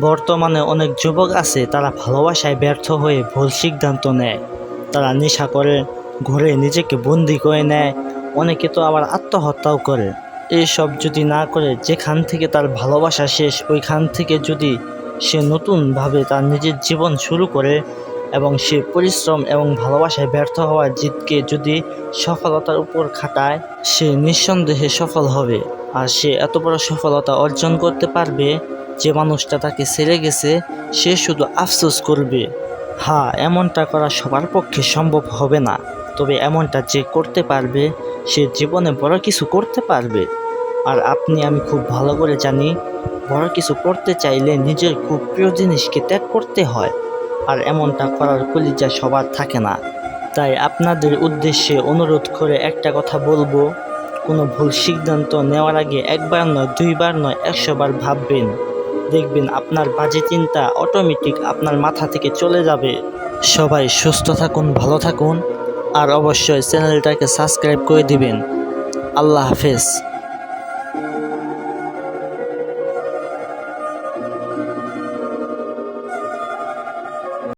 বর্তমানে অনেক যুবক আছে, তারা ভালোবাসায় ব্যর্থ হয়ে ভুল সিদ্ধান্ত নেয়। তারা নেশা করে, ঘুরে নিজেকে বন্দি করে নেয়। অনেকে তো আবার আত্মহত্যাও করে। এইসব যদি না করে, যেখান থেকে তার ভালোবাসা শেষ, ওইখান থেকে যদি সে নতুনভাবে তার নিজের জীবন শুরু করে এবং সে পরিশ্রম এবং ভালোবাসায় ব্যর্থ হওয়ার জিতকে যদি সফলতার উপর খাটায়, সে নিঃসন্দেহে সফল হবে। আর সে এত বড় সফলতা অর্জন করতে পারবে যে মানুষটা তাকে ছেড়ে গেছে, সে শুধু আফসোস করবে। হ্যাঁ এমনটা করা সবার পক্ষে সম্ভব হবে না। তবে এমনটা যে করতে পারবে, সে জীবনে বড় কিছু করতে পারবে। আর আপনি, আমি খুব ভালো করে জানি, বড় কিছু করতে চাইলে নিজের খুব প্রিয় জিনিসকে ত্যাগ করতে হয়। আর এমনটা করার কলিজা সবার থাকে না। তাই আপনাদের উদ্দেশ্যে অনুরোধ করে একটা কথা বলব। কোনো ভুল সিদ্ধান্ত নেওয়ার আগে একবার নয়, দুইবার নয় একশোবার ভাববেন। দেখবেন আপনার বাজে চিন্তা অটোমেটিক আপনার মাথা থেকে চলে যাবে। সবাই সুস্থ থাকুন, ভালো থাকুন আর অবশ্যই চ্যানেলটাকে সাবস্ক্রাইব করে দিবেন। আল্লাহ হাফেজ।